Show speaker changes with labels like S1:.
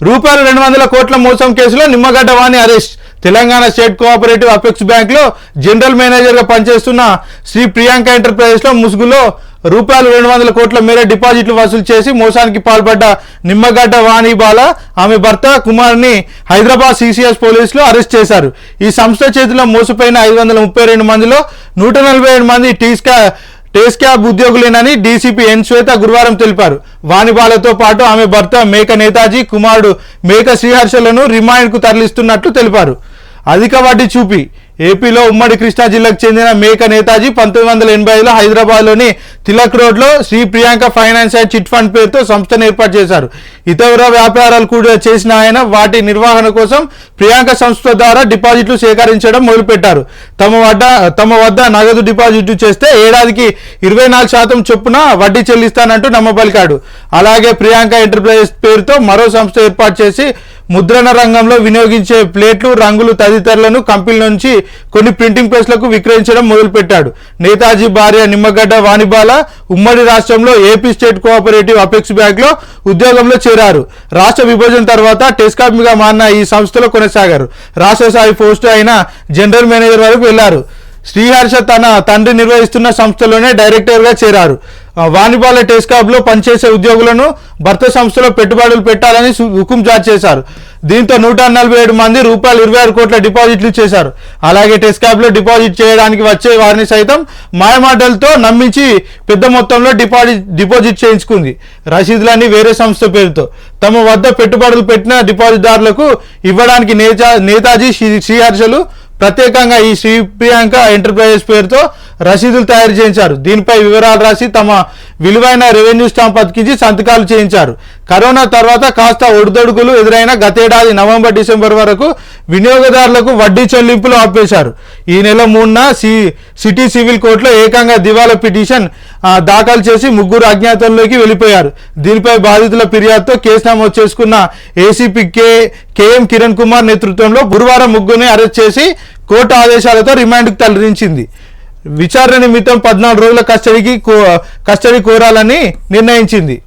S1: రూపాయలు రెండు వందల కోట్ల మోసం కేసులో Nimmagadda Vani arrest Telangana state cooperative apex బ్యాంక్లో జనరల్ మేనేజర్గా పనిచేస్తున్న శ్రీ ప్రియాంక ఎంటర్ప్రైజెస్లో ముసుగులో రూపాయలు రెండు వందల కోట్ల మేర డిపాజిట్లు వసూలు చేసి మోసానికి పాల్పడ్డ నిమ్మగడ్డ వాణి బాల ఆమె భర్త కుమార్ని హైదరాబాద్ సిసిఎస్ పోలీసులు అరెస్ట్ చేశారు. ఈ సంస్థ చేతిలో మోసపోయిన ఐదు వందల ముప్పై రెండు మందిలో నూట నలభై ఏడు మంది టీస్కా టేస్ క్యాబ్ ఉద్యోగులేనని డీసీపీ ఎన్ శ్వేత గురువారం తెలిపారు. వాణిబాలతో పాటు ఆమె భర్త మేక నేతాజీ కుమారుడు మేక శ్రీహర్షలను రిమాండ్కు తరలిస్తున్నట్లు తెలిపారు. అధిక వడ్డీ చూపి ఏపీలో ఉమ్మడి కృష్ణా జిల్లాకు చెందిన మేక నేతాజీ పంతొమ్మిది వందల ఎనభై ఐదులో హైదరాబాద్లోని తిలక్ రోడ్లో Shri Priyanka finance and chit fund పేరుతో సంస్థను ఏర్పాటు చేశారు. ఇతర వ్యాపారాలు కూడా చేసిన ఆయన వాటి నిర్వహణ కోసం ప్రియాంక సంస్థ ద్వారా డిపాజిట్లు సేకరించడం మొదలుపెట్టారు. తమ వద్ద తమ వద్ద నగదు డిపాజిట్లు చేస్తే ఏడాదికి ఇరవై నాలుగు శాతం చొప్పున వడ్డీ చెల్లిస్తానంటూ నమ్మబలికాడు. అలాగే ప్రియాంక ఎంటర్ప్రైజెస్ పేరుతో మరో సంస్థ ఏర్పాటు చేసి ముద్రణ రంగంలో వినియోగించే ప్లేట్లు రంగులు తదితరులను కంపెనీ నుంచి కొన్ని ప్రింటింగ్ ప్రెస్లకు విక్రయించడం మొదలుపెట్టాడు. నేతాజీ భార్య నిమ్మగడ్డ వాణిబాల ఉమ్మడి రాష్ట్రంలో ఏపీ స్టేట్ కోఆపరేటివ్ అపెక్స్ బ్యాంక్లో ఉద్యోగంలో చేరారు. రాష్ట్ర విభజన తర్వాత టెస్కాప్గా మారిన ఈ సంస్థలో కొనసాగారు. రాష్ట్ర స్థాయి పోస్టు అయిన జనరల్ మేనేజర్ వరకు వెళ్ళారు. శ్రీహర్ష తన తండ్రి నిర్వహిస్తున్న సంస్థలోనే డైరెక్టర్గా చేరారు. వాణిబాల టెస్ట్ టెస్కాబ్లో పనిచేసే ఉద్యోగులను భర్త సంస్థలో పెట్టుబడులు పెట్టాలని హుకుం జారీ చేశారు. దీంతో నూట నలభై ఏడు మంది రూపాయలు ఇరవై ఆరు కోట్ల డిపాజిట్లు చేశారు. అలాగే టెస్కాబ్లో డిపాజిట్ చేయడానికి వచ్చే వారిని సైతం మాయమాటలతో నమ్మించి పెద్ద మొత్తంలో డిపాజిట్ డిపాజిట్ చేయించుకుంది. రసీదులన్నీ వేరే సంస్థ పేరుతో. తమ వద్ద పెట్టుబడులు పెట్టిన డిపాజిట్దారులకు ఇవ్వడానికి నేతా నేతాజీ శ్రీ శ్రీహర్షలు ప్రత్యేకంగా ఈ శ్రీ ప్రియాంక ఎంటర్ప్రైజెస్ పేరుతో రసీదులు తయారు చేయించారు. దీనిపై వివరాలు రాసి తమ విలువైన రెవెన్యూ స్టాంప్ అతికించి సంతకాలు చేయించారు. కరోనా తర్వాత కాస్త ఒడిదొడుగులు ఎదురైన గతేడాది నవంబర్ డిసెంబర్ వరకు వినియోగదారులకు వడ్డీ చెల్లింపులు ఆపేశారు. ఈ నెల మూడున సి సిటీ సివిల్ కోర్టులో ఏకంగా దివాలా పిటిషన్ దాఖలు చేసి ముగ్గురు అజ్ఞాతంలోకి వెళ్ళిపోయారు. దీనిపై బాధితుల ఫిర్యాదుతో కేసు నమోదు చేసుకున్న ACP K KM Kiran Kumar నేతృత్వంలో గురువారం ముగ్గురిని అరెస్ట్ చేసి కోర్టు ఆదేశాలతో రిమాండ్కు తరలించింది. విచారణ నిమిత్తం పద్నాలుగు రోజుల కస్టడీకి కో- కస్టడీ కోరాలని నిర్ణయించింది.